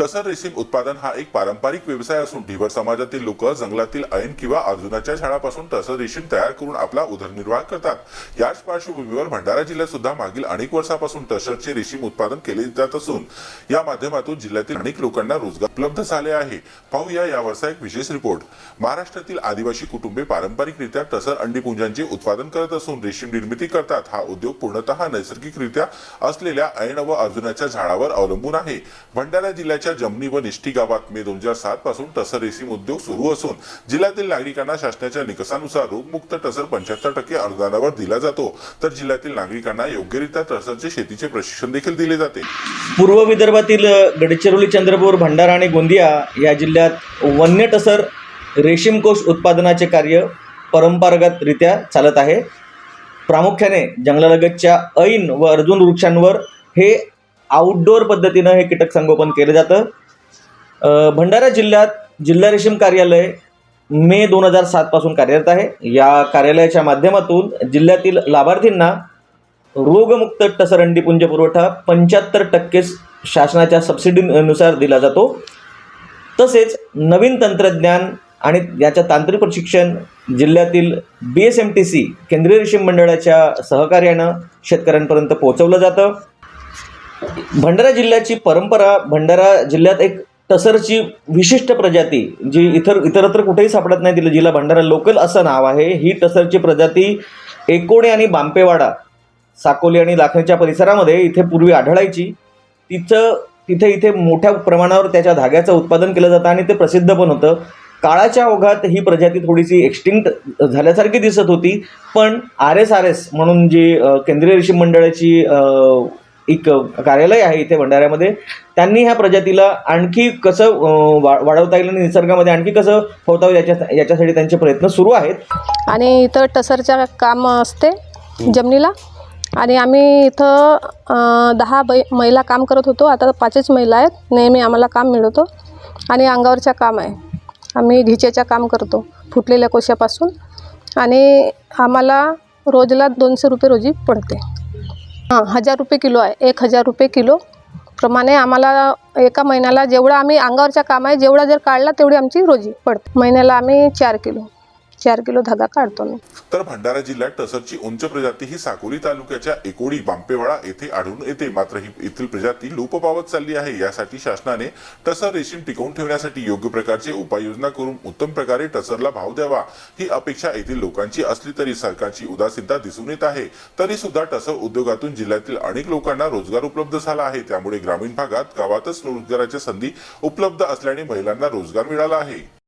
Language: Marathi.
टसर रेशीम उत्पादन हा एक पारंपरिक व्यवसाय असून ढिबर समाजातील लोक जंगलातील ऐन किंवा अर्जुनाच्या झाडापासून टसर रेशीम तयार करून आपला उदरनिर्वाह करतात. याच पार्श्वभूमीवर भंडारा जिल्ह्यात सुद्धा मागील अनेक वर्षापासून टसरचे रेशीम उत्पादन केले जात असून या माध्यमातून जिल्ह्यातील अनेक लोकांना रोजगार उपलब्ध झाले आहे. पाहूया यावरचा एक विशेष रिपोर्ट. महाराष्ट्रातील आदिवासी कुटुंबे पारंपरिकरित्या टसर अंडी पुंजांचे उत्पादन करत असून रेशीम निर्मिती करतात. हा उद्योग पूर्णतः नैसर्गिकरित्या असलेल्या ऐन व अर्जुनाच्या झाडावर अवलंबून आहे. भंडारा जिल्ह्याच्या जमनी व निष्ठी गावात मे दोन हजार सात पासून टसर रेशीम उद्योग सुरू असून जिल्ह्यातील नागरिकांना शासनाच्या निकषानुसार रोगमुक्त टसर पंच्याहत्तर टक्के अनुदानावर दिला जातो. तर जिल्ह्यातील नागरिकांना योग्यरित्या टसरचे शेतीचे प्रशिक्षण देखील दिले जाते. पूर्व विदर्भातील गडचिरोली चंद्रपूर भंडारा आणि गोंदिया या जिल्ह्यात वन्य टसर रेशीमकोश उत्पादनाचे कार्य परंपरागतरित्या चालत आहे. प्रामुख्याने जंगलालगतच्या ऐन व अर्जुन वृक्षांवर हे आउटडोअर पद्धतीनं हे कीटक संगोपन केलं जातं. भंडारा जिल्ह्यात जिल्हा रेशीम कार्यालय मे दोन हजार सातपासून कार्यरत आहे. या कार्यालयाच्या माध्यमातून जिल्ह्यातील लाभार्थींना रोगमुक्त टसरंडी पुंज पुरवठा पंच्याहत्तर टक्के शासनाच्या सबसिडीनुसार दिला जातो. तसेच नवीन तंत्रज्ञान आणि याच्या तांत्रिक प्रशिक्षण जिल्ह्यातील B S M T C केंद्रीय रेशीम मंडळाच्या सहकार्यानं शेतकऱ्यांपर्यंत पोहोचवलं जातं. भंडारा जिल्ह्याची परंपरा भंडारा जिल्ह्यात एक टसरची विशिष्ट प्रजाती जी इतर इतरत्र कुठेही सापडत नाही तिला जिल्हा भंडारा लोकल असं नाव आहे. ही टसरची प्रजाती एकोणे आणि बांपेवाडा साकोली आणि लाखणीच्या परिसरामध्ये इथे पूर्वी आढळायची. तिचं तिथे इथे मोठ्या प्रमाणावर त्याच्या धाग्याचं उत्पादन केलं जातं आणि ते प्रसिद्ध पण होतं. काळाच्या ओघात ही प्रजाती थोडीशी एक्स्टिंक्ट झाल्यासारखी दिसत होती. पण आर एस आर एस म्हणून जी केंद्रीय रेशीम मंडळाची एक कार्यालय आहे इथे भंडाऱ्यामध्ये. त्यांनी ह्या प्रजातीला आणखी कसं वा वाढवता येईल आणि निसर्गामध्ये आणखी कसं होता येईल याच्या याच्यासाठी त्यांचे प्रयत्न सुरू आहेत. आणि इथं टसरच्या काम असते जमिनीला. आणि आम्ही इथं दहा बै महिला काम करत होतो. आता पाचच महिला आहेत. नेहमी आम्हाला काम मिळवतो आणि अंगावरच्या काम आहे. आम्ही घिचेच्या काम करतो. फुटलेल्या कोशापासून आणि आम्हाला रोजला दोनशे रुपये रोजी पडते. हां हजार रुपये किलो आहे. एक हजार रुपये किलो प्रमाणे आम्हाला एका महिन्याला जेवढं आम्ही अंगावरच्या काम आहे जेवढा जर काढला तेवढी आमची रोजी पडते. महिन्याला आम्ही चार किलो. चार किलो धागा काढतो मी. तर भंडारा जिल्ह्यात टसरची उंच प्रजाती ही साकोली तालुक्याच्या एकोडी बांपेवाडा येथे आढळून येते. मात्र ही येथील प्रजाती लोप पावत चालली आहे. यासाठी शासनाने टसर रेशीम टिकवून ठेवण्यासाठी योग्य प्रकारचे उपाययोजना करून उत्तम प्रकारे टसरला भाव द्यावा ही अपेक्षा येथील लोकांची असली तरी सरकारची उदासीनता दिसून येत आहे. तरी सुद्धा टसर उद्योगातून जिल्ह्यातील अनेक लोकांना रोजगार उपलब्ध झाला आहे. त्यामुळे ग्रामीण भागात गावातच रोजगाराच्या संधी उपलब्ध असल्याने महिलांना रोजगार मिळाला आहे.